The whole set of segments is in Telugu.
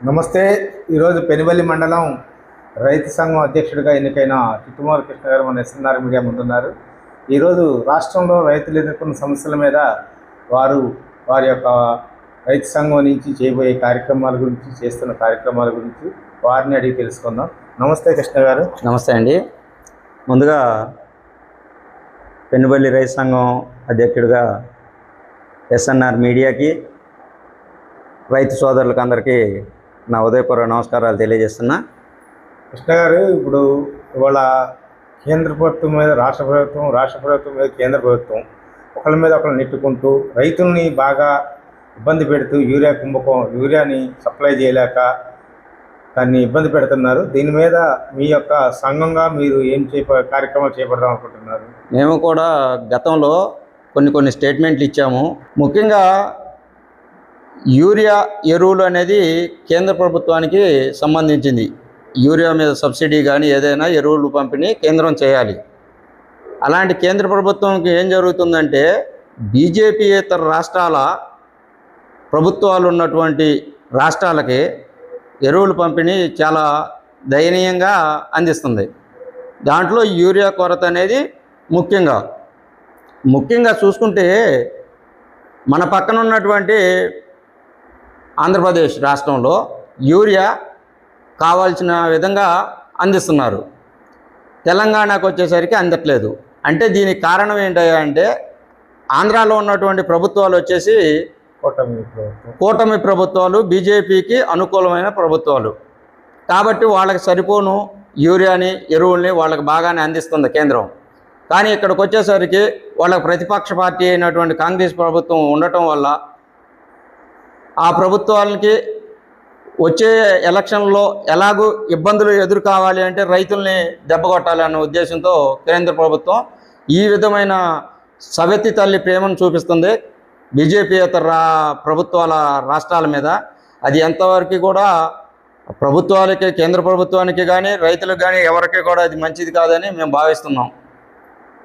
నమస్తే. ఈరోజు పెనుబల్లి మండలం రైతు సంఘం అధ్యక్షుడిగా ఎన్నికైన చిట్టుమూరి కృష్ణ గారు మన ఎస్ఎన్ఆర్ మీడియా ముందున్నారు. ఈరోజు రాష్ట్రంలో రైతులు ఎదుర్కొన్న సమస్యల మీద వారు వారి యొక్క రైతు సంఘం నుంచి చేయబోయే కార్యక్రమాల గురించి చేస్తున్న కార్యక్రమాల గురించి వారిని అడిగి తెలుసుకుందాం. నమస్తే కృష్ణ గారు నమస్తే అండి. ముందుగా పెనుబల్లి రైతు సంఘం అధ్యక్షుడిగా ఎస్ఎన్ఆర్ మీడియాకి రైతు సోదరులకు అందరికీ నా ఉదయపూర్వ నమస్కారాలు తెలియజేస్తున్నా. కృష్ణ గారు ఇప్పుడు ఇవాళ కేంద్ర ప్రభుత్వం మీద రాష్ట్ర ప్రభుత్వం రాష్ట్ర ప్రభుత్వం మీద కేంద్ర ప్రభుత్వం ఒకళ్ళ మీద ఒకళ్ళు నెట్టుకుంటూ రైతుల్ని బాగా ఇబ్బంది పెడుతూ యూరియా కుంభకం యూరియాని సప్లై చేయలేక దాన్ని ఇబ్బంది పెడుతున్నారు. దీని మీద మీ యొక్క సంఘంగా మీరు ఏం చేప కార్యక్రమాలు చేపడదాం అనుకుంటున్నారు? మేము కూడా గతంలో కొన్ని కొన్ని స్టేట్మెంట్లు ఇచ్చాము. ముఖ్యంగా యూరియా ఎరువులు అనేది కేంద్ర ప్రభుత్వానికి సంబంధించింది. యూరియా మీద సబ్సిడీ కానీ ఏదైనా ఎరువులు పంపిణీ కేంద్రం చేయాలి. అలాంటి కేంద్ర ప్రభుత్వంకి ఏం జరుగుతుందంటే బీజేపీ ఇతర రాష్ట్రాల ప్రభుత్వాలు ఉన్నటువంటి రాష్ట్రాలకి ఎరువులు పంపిణీ చాలా దయనీయంగా అందిస్తుంది. దాంట్లో యూరియా కొరత అనేది ముఖ్యంగా. ముఖ్యంగా చూసుకుంటే మన పక్కన ఉన్నటువంటి ఆంధ్రప్రదేశ్ రాష్ట్రంలో యూరియా కావాల్సిన విధంగా అందిస్తున్నారు. తెలంగాణకు వచ్చేసరికి అందట్లేదు. అంటే దీనికి కారణం ఏంటయ్యా అంటే ఆంధ్రాలో ఉన్నటువంటి ప్రభుత్వాలు వచ్చేసి కూటమి కూటమి ప్రభుత్వాలు బీజేపీకి అనుకూలమైన ప్రభుత్వాలు. కాబట్టి వాళ్ళకి సరిపోను యూరియాని ఎరువుల్ని వాళ్ళకి బాగానే అందిస్తుంది కేంద్రం. కానీ ఇక్కడికి వచ్చేసరికి వాళ్ళకి ప్రతిపక్ష పార్టీ అయినటువంటి కాంగ్రెస్ ప్రభుత్వం ఉండటం వల్ల ఆ ప్రభుత్వాలకి వచ్చే ఎలక్షన్లో ఎలాగూ ఇబ్బందులు ఎదురు కావాలి అంటే రైతుల్ని దెబ్బకొట్టాలి అన్న ఉద్దేశంతో కేంద్ర ప్రభుత్వం ఈ విధమైన సవెత్తి తల్లి ప్రేమను చూపిస్తుంది. బీజేపీయేతర రా ప్రభుత్వాల రాష్ట్రాల మీద అది ఎంతవరకు కూడా ప్రభుత్వాలకి కేంద్ర ప్రభుత్వానికి కానీ రైతులకు కానీ ఎవరికి కూడా అది మంచిది కాదని మేము భావిస్తున్నాం.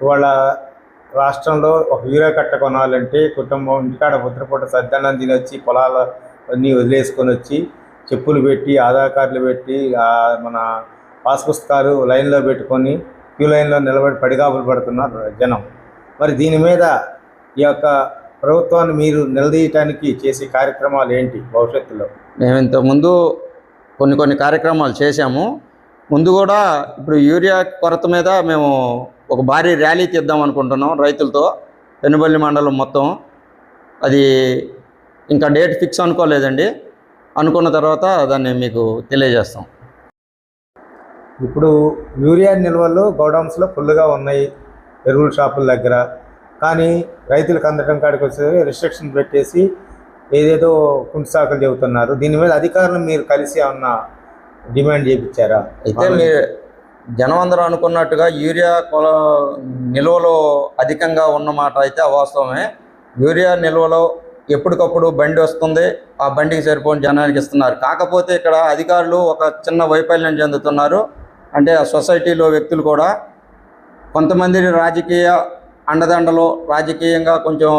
వాళ్ళ రాష్ట్రంలో ఒక యూరియా కట్ట కొనాలంటే కుటుంబం ఇంటికాడ పుత్రపూట సద్దన్నం తినొచ్చి పొలాలన్నీ వదిలేసుకొని వచ్చి చెప్పులు పెట్టి ఆధార్ కార్డులు పెట్టి మన పాస్ పుస్తకాలు లైన్లో పెట్టుకొని క్యూ లైన్లో నిలబడి పడిగాపులు పడుతున్నారు జనం. మరి దీని మీద ఈ యొక్క ప్రభుత్వాన్ని మీరు నిలదీయటానికి చేసే కార్యక్రమాలు ఏంటి భవిష్యత్తులో? మేము ఇంతకుముందు కొన్ని కొన్ని కార్యక్రమాలు చేశాము. ముందు కూడా ఇప్పుడు యూరియా కొరత మీద మేము ఒక భారీ ర్యాలీ తీద్దాం అనుకుంటున్నాం రైతులతో. పెనుబల్లి మండలం మొత్తం. అది ఇంకా డేట్ ఫిక్స్ అనుకోలేదండి. అనుకున్న తర్వాత దాన్ని మీకు తెలియజేస్తాం. ఇప్పుడు యూరియా నిల్వలు గోడౌన్స్లో ఫుల్గా ఉన్నాయి. ఎరువుల షాపుల దగ్గర. కానీ రైతులకు అందడం కాడికి వచ్చేసరికి రిస్ట్రిక్షన్ పెట్టేసి ఏదేదో కుంటిసాకులు చెబుతున్నారు. దీని మీద అధికారులు మీరు కలిసి ఏమన్నా డిమాండ్ చేయించారా అయితే మీరు జనం అందరూ అనుకున్నట్టుగా యూరియా కొల నిల్వలో అధికంగా ఉన్నమాట అయితే అవాస్తవమే. యూరియా నిల్వలో ఎప్పటికప్పుడు బండి వస్తుంది. ఆ బండికి సరిపోని జనానికి ఇస్తున్నారు. కాకపోతే ఇక్కడ అధికారులు ఒక చిన్న వైఫల్యం చెందుతున్నారు. అంటే ఆ సొసైటీలో వ్యక్తులు కూడా కొంతమంది రాజకీయ అండదండలు రాజకీయంగా కొంచెం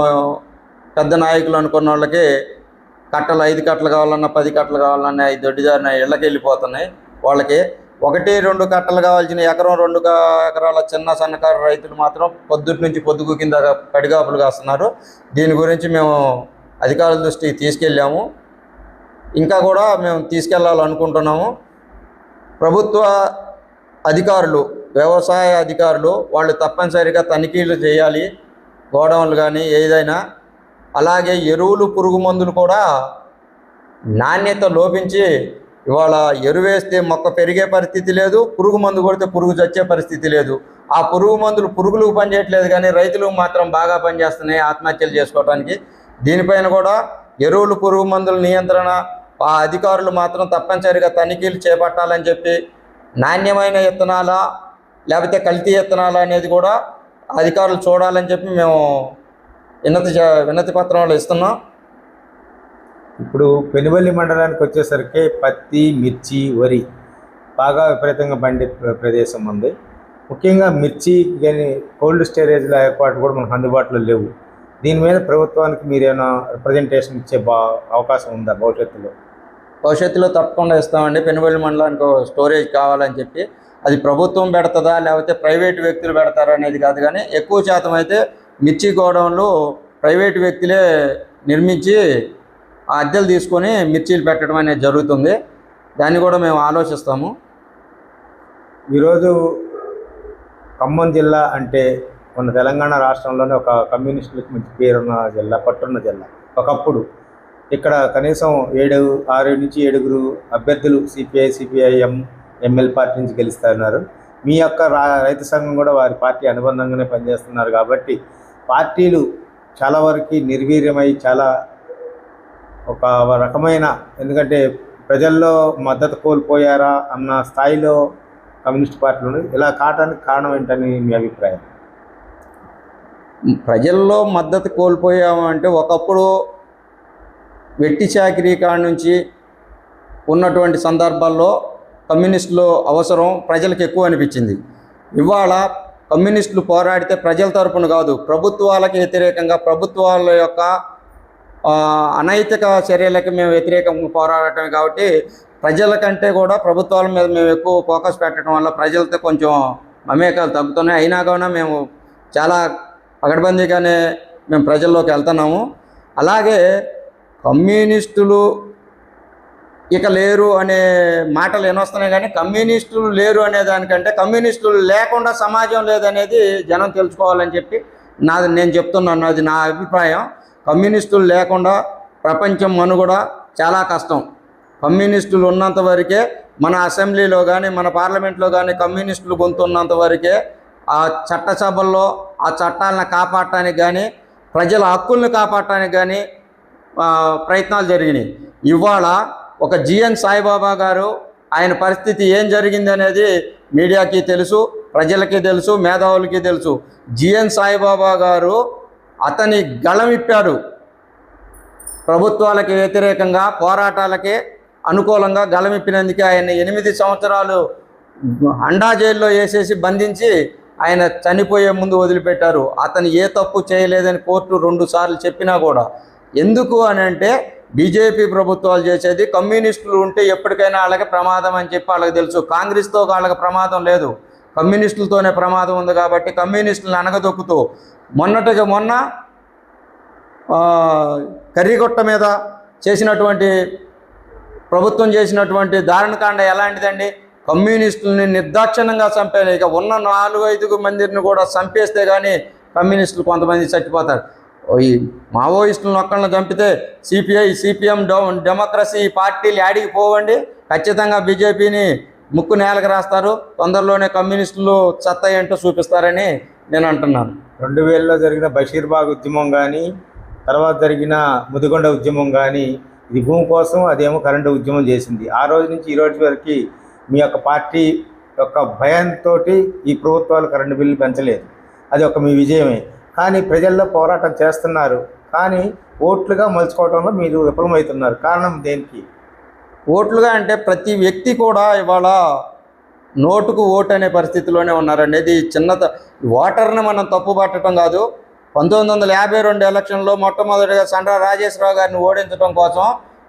పెద్ద నాయకులు అనుకున్న వాళ్ళకి కట్టలు ఐదు కట్టలు కావాలన్నా పది కట్టలు కావాలన్నా ఐదు దొడ్డిదారిన ఇళ్ళకి వెళ్ళిపోతున్నాయి వాళ్ళకి ఒకటి రెండు కట్టలు కావాల్సిన ఎకరం రెండు ఎకరాల చిన్న సన్నకారు రైతులు మాత్రం పొద్దుటి నుంచి పొద్దుగు కింద పడిగాపులు కాస్తున్నారు. దీని గురించి మేము అధికారుల దృష్టికి తీసుకెళ్ళాము. ఇంకా కూడా మేము తీసుకెళ్ళాలనుకుంటున్నాము ప్రభుత్వ అధికారులు వ్యవసాయ అధికారులు వాళ్ళు తప్పనిసరిగా తనిఖీలు చేయాలి. గోడౌన్లు కానీ ఏదైనా అలాగే ఎరువులు పురుగు మందులు కూడా నాణ్యత లోపించి ఇవాళ ఎరువేస్తే మొక్క పెరిగే పరిస్థితి లేదు పురుగు మందు కొడితే పురుగు చచ్చే పరిస్థితి లేదు. ఆ పురుగు మందులు పురుగులకు పనిచేయట్లేదు కానీ రైతులకు మాత్రం బాగా పనిచేస్తున్నాయి ఆత్మహత్యలు చేసుకోవడానికి దీనిపైన కూడా ఎరువులు పురుగు మందుల నియంత్రణ ఆ అధికారులు మాత్రం తప్పనిసరిగా తనిఖీలు చేపట్టాలని చెప్పి నాణ్యమైన విత్తనాల లేకపోతే కల్తీ విత్తనాలా అనేది కూడా అధికారులు చూడాలని చెప్పి మేము వినతి వినతి పత్రంలో ఇస్తున్నాం. ఇప్పుడు పెనుబల్లి మండలానికి వచ్చేసరికి పత్తి మిర్చి వరి బాగా విపరీతంగా పండే ప్ర- ప్రదేశం ఉంది. ముఖ్యంగా మిర్చి కానీ కోల్డ్ స్టోరేజ్ల ఏర్పాటు కూడా మనకు అందుబాటులో లేవు. దీని మీద ప్రభుత్వానికి మీరేమైనా రిప్రజెంటేషన్ ఇచ్చే బా అవకాశం ఉందా భవిష్యత్తులో? భవిష్యత్తులో తప్పకుండా ఇస్తామండి. పెనుబడి మండలానికి స్టోరేజ్ కావాలని చెప్పి. అది ప్రభుత్వం పెడతదా లేకపోతే ప్రైవేట్ వ్యక్తులు పెడతారా అనేది కాదు కానీ ఎక్కువ శాతం అయితే మిర్చి గోడౌన్లు ప్రైవేట్ వ్యక్తులే నిర్మించి ఆ అద్దెలు తీసుకొని మిర్చీలు పెట్టడం అనేది జరుగుతుంది. దాన్ని కూడా మేము ఆలోచిస్తాము. ఈరోజు ఖమ్మం జిల్లా అంటే మన తెలంగాణ రాష్ట్రంలోనే ఒక కమ్యూనిస్టులకు మంచి పేరున్న జిల్లా పట్టున్న జిల్లా. ఒకప్పుడు ఇక్కడ కనీసం ఏడు ఆరు నుంచి ఏడుగురు అభ్యర్థులు సిపిఐ సిపిఐఎం ఎంఎల్ పార్టీ నుంచి గెలుస్తున్నారు మీ యొక్క రైతు సంఘం కూడా వారి పార్టీ అనుబంధంగానే పనిచేస్తున్నారు కాబట్టి పార్టీలు చాలా వరకు నిర్వీర్యమై చాలా ఒక రకమైన ఎందుకంటే ప్రజల్లో మద్దతు కోల్పోయారా అన్న స్థాయిలో కమ్యూనిస్ట్ పార్టీలు ఇలా కావడానికి కారణం ఏంటని మీ అభిప్రాయం? ప్రజల్లో మద్దతు కోల్పోయాము అంటే ఒకప్పుడు వెట్టి చాకరీ కాడ నుంచి ఉన్నటువంటి సందర్భాల్లో కమ్యూనిస్టులు అవసరం ప్రజలకు ఎక్కువ అనిపించింది. ఇవాళ కమ్యూనిస్టులు పోరాడితే ప్రజల తరపున కాదు ప్రభుత్వాలకు వ్యతిరేకంగా ప్రభుత్వాల యొక్క అనైతిక చర్యలకి మేము వ్యతిరేకంగా పోరాడటమే కాబట్టి ప్రజల కంటే కూడా ప్రభుత్వాల మీద మేము ఎక్కువ ఫోకస్ పెట్టడం వల్ల ప్రజలతో కొంచెం మమేకాలు తగ్గుతున్నాయి. అయినా కూడా మేము చాలా పగడబందీగానే మేము ప్రజల్లోకి వెళ్తున్నాము. అలాగే కమ్యూనిస్టులు ఇక లేరు అనే మాటలు ఎనొస్తున్నాయి కానీ కమ్యూనిస్టులు లేరు అనే దానికంటే కమ్యూనిస్టులు లేకుండా సమాజం లేదనేది జనం తెలుసుకోవాలని చెప్పి నాది నేను చెప్తున్నాను. అది నా అభిప్రాయం. కమ్యూనిస్టులు లేకుండా ప్రపంచం మనుగడ చాలా కష్టం. కమ్యూనిస్టులు ఉన్నంత వరకే మన అసెంబ్లీలో కానీ మన పార్లమెంట్లో కానీ కమ్యూనిస్టులు గొంతున్నంత వరకే ఆ చట్టసభల్లో ఆ చట్టాలను కాపాడటానికి కానీ ప్రజల హక్కుల్ని కాపాడటానికి కానీ ప్రయత్నాలు జరిగినాయి. ఇవాళ ఒక జిఎన్ సాయిబాబా గారు ఆయన పరిస్థితి ఏం జరిగింది అనేది మీడియాకి తెలుసు ప్రజలకి తెలుసు మేధావులకి తెలుసు. జిఎన్ సాయిబాబా గారు అతని గళమిప్పాడు ప్రభుత్వాలకి వ్యతిరేకంగా పోరాటాలకి అనుకూలంగా గళమిప్పినందుకే ఆయన ఎనిమిది సంవత్సరాలు అండా జైల్లో వేసేసి బంధించి ఆయన చనిపోయే ముందు వదిలిపెట్టారు. అతను ఏ తప్పు చేయలేదని కోర్టు రెండు సార్లు చెప్పినా కూడా. ఎందుకు అని అంటే బీజేపీ ప్రభుత్వాలు చేసేది కమ్యూనిస్టులు ఉంటే ఎప్పటికైనా వాళ్ళకి ప్రమాదం అని చెప్పి వాళ్ళకి తెలుసు. కాంగ్రెస్తో వాళ్ళకి ప్రమాదం లేదు. కమ్యూనిస్టులతోనే ప్రమాదం ఉంది కాబట్టి కమ్యూనిస్టులను అనగదొక్కుతూ మొన్నటికి మొన్న కర్రీగుట్ట కర్రీగొట్ట మీద చేసినటువంటి ప్రభుత్వం చేసినటువంటి దారుణకాండ ఎలాంటిదండి? కమ్యూనిస్టులని నిర్దాక్షిణ్యంగా చంపారు ఇక ఉన్న నాలుగు ఐదుగు మందిని కూడా చంపేస్తే కానీ కమ్యూనిస్టులు కొంతమంది చచ్చిపోతారు. ఈ మావోయిస్టులను ఒక్కళ్ళని చంపితే సిపిఐ సిపిఎం డెమోక్రసీ పార్టీలు యాడికి పోవండి. ఖచ్చితంగా బీజేపీని ముక్కు నేలకు రాస్తారు. తొందరలోనే కమ్యూనిస్టులు చెత్త ఏంటో చూపిస్తారని నేను అంటున్నాను. రెండు వేలలో జరిగిన బషీర్బాగ్ ఉద్యమం కానీ తర్వాత జరిగిన ముదిగొండ ఉద్యమం కానీ ఇది భూమి కోసం అదేమో కరెంటు ఉద్యమం చేసింది. ఆ రోజు నుంచి ఈ రోజు వరకు మీ యొక్క పార్టీ యొక్క భయంతో ఈ ప్రభుత్వాలు కరెంటు బిల్లు పెంచలేదు. అది ఒక మీ విజయమే. కానీ ప్రజల్లో పోరాటం చేస్తున్నారు. కానీ ఓట్లుగా మలుచుకోవడంలో మీరు విఫలమవుతున్నారు. కారణం దేనికి? ఓట్లుగా అంటే ప్రతి వ్యక్తి కూడా ఇవాళ నోటుకు ఓటు అనే పరిస్థితిలోనే ఉన్నారండి ఇది చిన్న ఓటర్ని మనం తప్పు పట్టడం కాదు. పంతొమ్మిది వందల యాభై రెండు ఎలక్షన్లో మొట్టమొదటిగా సండ్ర రాజేశ్వరరావు గారిని ఓడించడం కోసం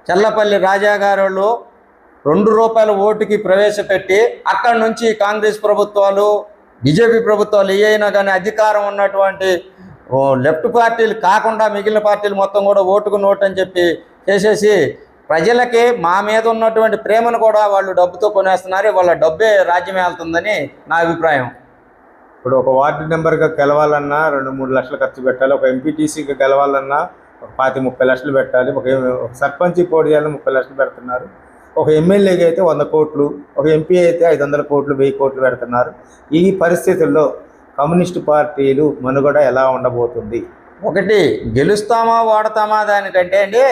చల్లపల్లి రాజా గారు రెండు రూపాయల ఓటుకి ప్రవేశపెట్టి అక్కడి నుంచి కాంగ్రెస్ ప్రభుత్వాలు బీజేపీ ప్రభుత్వాలు ఏ అయినా కానీ అధికారం ఉన్నటువంటి లెఫ్ట్ పార్టీలు కాకుండా మిగిలిన పార్టీలు మొత్తం కూడా ఓటుకు నోటు అని చెప్పి చేసేసి ప్రజలకి మా మీద ఉన్నటువంటి ప్రేమను కూడా వాళ్ళు డబ్బుతో కొనేస్తున్నారు. వాళ్ళ డబ్బే రాజ్యం వెళ్తుందని నా అభిప్రాయం. ఇప్పుడు ఒక వార్డు నెంబర్గా గెలవాలన్నా రెండు మూడు లక్షలు ఖర్చు పెట్టాలి ఒక ఎంపీటీసీగా గెలవాలన్నా ఒక పాతి ముప్పై లక్షలు పెట్టాలి ఒక సర్పంచ్ పోటీ చేయాలని ముప్పై లక్షలు పెడుతున్నారు. ఒక ఎమ్మెల్యేకి అయితే వంద కోట్లు ఒక ఎంపీ అయితే ఐదు వందల కోట్లు వెయ్యి కోట్లు పెడుతున్నారు. ఈ పరిస్థితుల్లో కమ్యూనిస్టు పార్టీలు మనుగడ ఎలా ఉండబోతుంది? ఒకటి గెలుస్తామా ఓడతామా దానికంటే అండి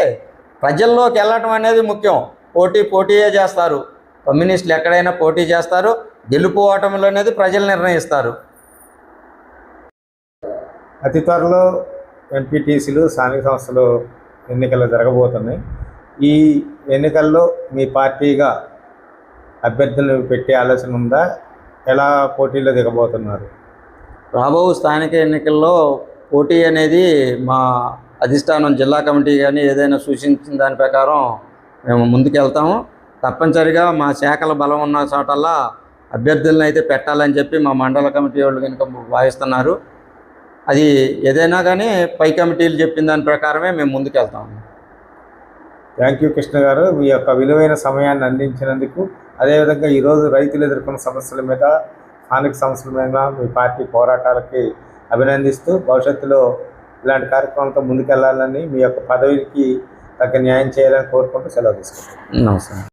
ప్రజల్లోకి వెళ్ళటం అనేది ముఖ్యం. పోటీ పోటీయే చేస్తారు. కమ్యూనిస్టులు ఎక్కడైనా పోటీ చేస్తారు. గెలుపు ఓటములు అనేది ప్రజలు నిర్ణయిస్తారు. అతి త్వరలో ఎంపీటీసీలు స్థానిక సంస్థలు ఎన్నికలు జరగబోతున్నాయి. ఈ ఎన్నికల్లో మీ పార్టీగా అభ్యర్థులను పెట్టే ఆలోచన ఉందా? ఎలా పోటీలో దిగబోతున్నారు? రాబో స్థానిక ఎన్నికల్లో పోటీ అనేది మా అధిష్టానం జిల్లా కమిటీ కానీ ఏదైనా సూచించిన దాని ప్రకారం మేము ముందుకెళ్తాము. తప్పనిసరిగా మా శాఖల బలం ఉన్న చోటల్లా అభ్యర్థులను అయితే పెట్టాలని చెప్పి మా మండల కమిటీ వాళ్ళు కనుక భావిస్తున్నారు అది ఏదైనా కానీ పై కమిటీలు చెప్పిన దాని ప్రకారమే మేము ముందుకెళ్తాము. థ్యాంక్ యూ కృష్ణ గారు. మీ యొక్క విలువైన సమయాన్ని అందించినందుకు అదేవిధంగా ఈరోజు రైతులు ఎదుర్కొన్న సమస్యల మీద స్థానిక సంస్థలమైన మీద మీ పార్టీ పోరాటాలకి అభినందిస్తూ భవిష్యత్తులో ఇలాంటి కార్యక్రమాలతో ముందుకెళ్ళాలని మీ యొక్క పదవికి తగ్గ న్యాయం చేయాలని కోరుకుంటూ సెలవు తీసుకుంటాను నమస్కారం.